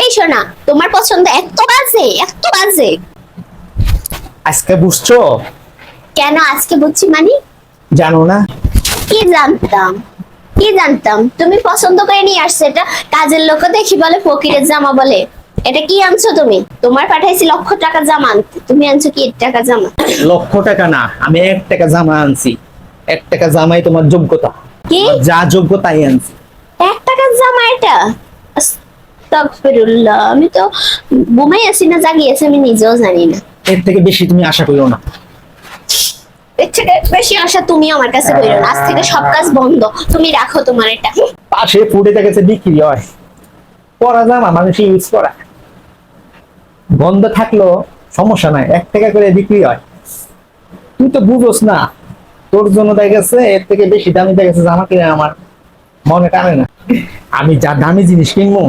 এই শোনা তোমার পছন্দ এত বাজে এত বাজে। আজকে বুঝছ? কেন আজকে বুঝছি মানে? জানো না। কি জানতাম? কি জানতাম? তুমি পছন্দ করে নিয়ে আসছো এটা কাজের লোক দেখি বলে ফকিরের জামা বলে। এটা কি আনছো তুমি? তোমার পাঠাইছি লক্ষ টাকা জামা আনতে। তুমি আনছো কি এর টাকা জামা? লক্ষ টাকা না আমি এক টাকা জামা আনছি। এক টাকা জামাই তোমার যোগ্যতা। কি? যা যোগ্যতাই আনছি। এক টাকার জামা এটা? আস্তাগফিরুল্লাহ। আমি তো ঘুমাই আছি না জাগিয়েছি আমি নিজেও জানি না। এর থেকে বেশি তুমি আশা করো না। এর থেকে বেশি আশা তুমি আমার কাছে কইরো না। আজ থেকে সব কাজ বন্ধ। তুমি রাখো তোমার এটা। পাশে ফুটে দেখেছে বিক্রি হয়। ইউজ করা। বন্ধ থাকল সমস্যা নাই। এক টাকা করে বিক্রি হয়। তুই তো বুঝোস না। তোর জন্য দেখেছে এর থেকে বেশি দামি দেখেছে জামা কিনে আমার। মনে টানে না। আমি যা দামি জিনিস কিনবো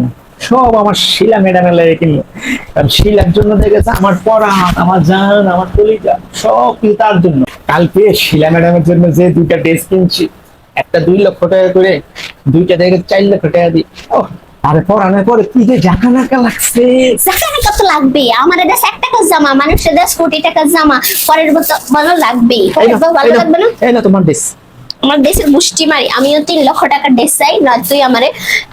সব আমার শিলা ম্যাডামের লাগে কিনবো কারণ শিলার জন্য দেখেছে আমার পরাণ আমার জান আমার কলিজা সব কিছু তার জন্য। কালকে শিলা ম্যাডামের জন্য যে দুইটা ড্রেস কিনছি একটা দুই লক্ষ টাকা করে দুইটা দেখে চার লক্ষ টাকা দিই ও আরে পরানোর পরে কি যে নাকা লাগছে। কত লাগবে আমার দেশ এক টাকার জামা মানুষের দেশ কোটি টাকার জামা। পরের বছর ভালো লাগবে পরের বছর ভালো লাগবে না? এই না তোমার ড্রেস। আমার দেশের মুষ্টি মারি আমিও তিন লক্ষ টাকার ড্রেস চাই না তুই আমারে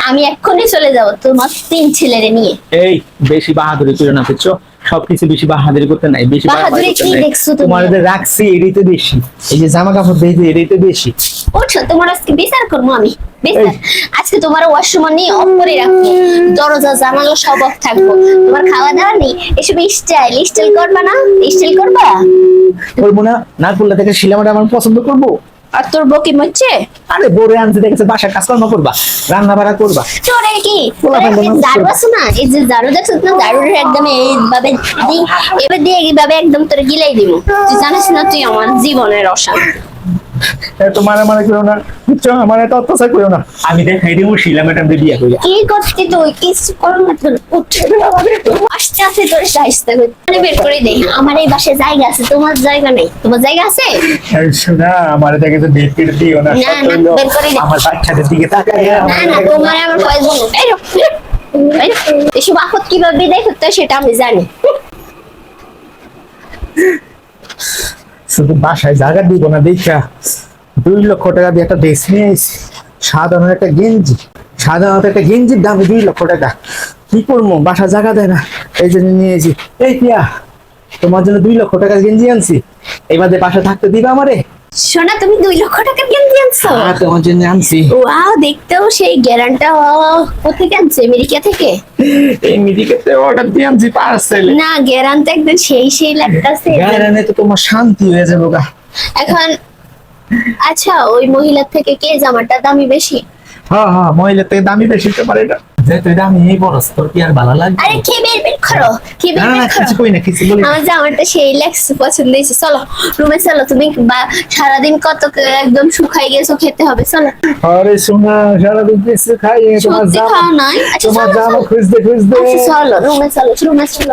আমি এক্ষুনি চলে যাব তোমার তিন ছেলেরে নিয়ে। এই বেশি বাহাদুরি করে না বুঝছ? সবকিছু বেশি বাহাদুরি করতে নাই বেশি বাহাদুরি কি দেখছ তুমি? তোমার রাখছি এটাই তো বেশি। এই যে জামা কাপড় দিয়েছি এটাই তো বেশি। ওঠো তোমার আজকে বিচার করব আমি বিচার। আজকে তোমার ওয়াশরুম নিয়ে অফ করে রাখব দরজা জানালা সব অফ থাকব। তোমার খাওয়া দাওয়া নেই? এসব স্টাইল স্টাইল করবা না? স্টাইল করবা? করব না না করলে থেকে শিলামাটা আমার পছন্দ করব। আর তোর বকি মচ্ছে আরে বড় আনতে দেখেছে বাসার কাজকর্ম করবা রান্না বাড়া করবা। তোরে কি? করবা। আছে না? এই যে দারু দেখছ না দারু একদম এইভাবে এবার দিয়ে এইভাবে একদম তোরে গিলাই দিব তুই জানিস না তুই আমার জীবনের অশান্তি তো মারা মারা করো না। বুঝছ? আমার এত অত্যাচার করো না। আমি দেখাই দিব শিলা ম্যাডাম দিয়ে বিয়ে করি কি করছিস তুই? কিছু কর না উঠে আস্তে আস্তে তোর সাহিস্তা করে মানে বের করে দে আমার এই বাসায় জায়গা আছে। তোমার জায়গা নেই। তোমার জায়গা আছে? শোনা আমার দেখেছে বের করে দিও না। না, না, বের করে দে। আমার বাচ্চাদের দিকে তাকায় না। না তোমার আমার কয়েক বোন? বেরো বেরো। এসব আপদ কীভাবে বিদায় করতে সেটা আমি জানি। শুধু বাসায় জায়গা দিব না দেখা। দুই লক্ষ টাকা দিয়ে একটা ড্রেস নিয়ে এসেছি। সাধারণ একটা গেঞ্জি। সাধারণত একটা গেঞ্জির দাম দুই লক্ষ টাকা। কি করব? বাসা জায়গা দেয় না। এই জন্য নিয়েছি এই পিয়া তোমার জন্য দুই লক্ষ টাকার গেঞ্জি আনছি। এবারে বাসা থাকতে দিবে আমারে? শোনা তুমি দুই লক্ষ টাকা গেঞ্জি আনছো? হ্যাঁ তোমার জন্য আনছি। ওয়াও দেখতেও সেই গ্যারান্টা। কোথেকে আনছে? আমেরিকা থেকে? এই মিডিকেতে অর্ডার দিয়ে আনছি পার্সেল না গ্যারান্টা একদম সেই সেই লাগতেছে। গায়ে তো তোমার শান্তি হয়ে যাবে গা। এখন আচ্ছা ওই মহিলার থেকে কে জামাটা দামি বেশি? হ্যাঁ হ্যাঁ মহিলা থেকে দামি বেশি হতে পারে না যে তুই দামি এই বরস তোর কি আর ভালো লাগবে? আরে খেয়ে বের বের করো না বের বের কিছু কই না কিছু বলি আমার জামাটা সেই লাগছে পছন্দ হয়েছে চলো রুমে চলো তুমি বা সারাদিন কত একদম শুকাই গেছো খেতে হবে চলো। আরে শোনা সারাদিন কিছু খাই তোমার জামা খাওয়া নাই? আচ্ছা তোমার জামা খুঁজতে খুঁজতে। আচ্ছা চলো রুমে চলো রুমে চলো।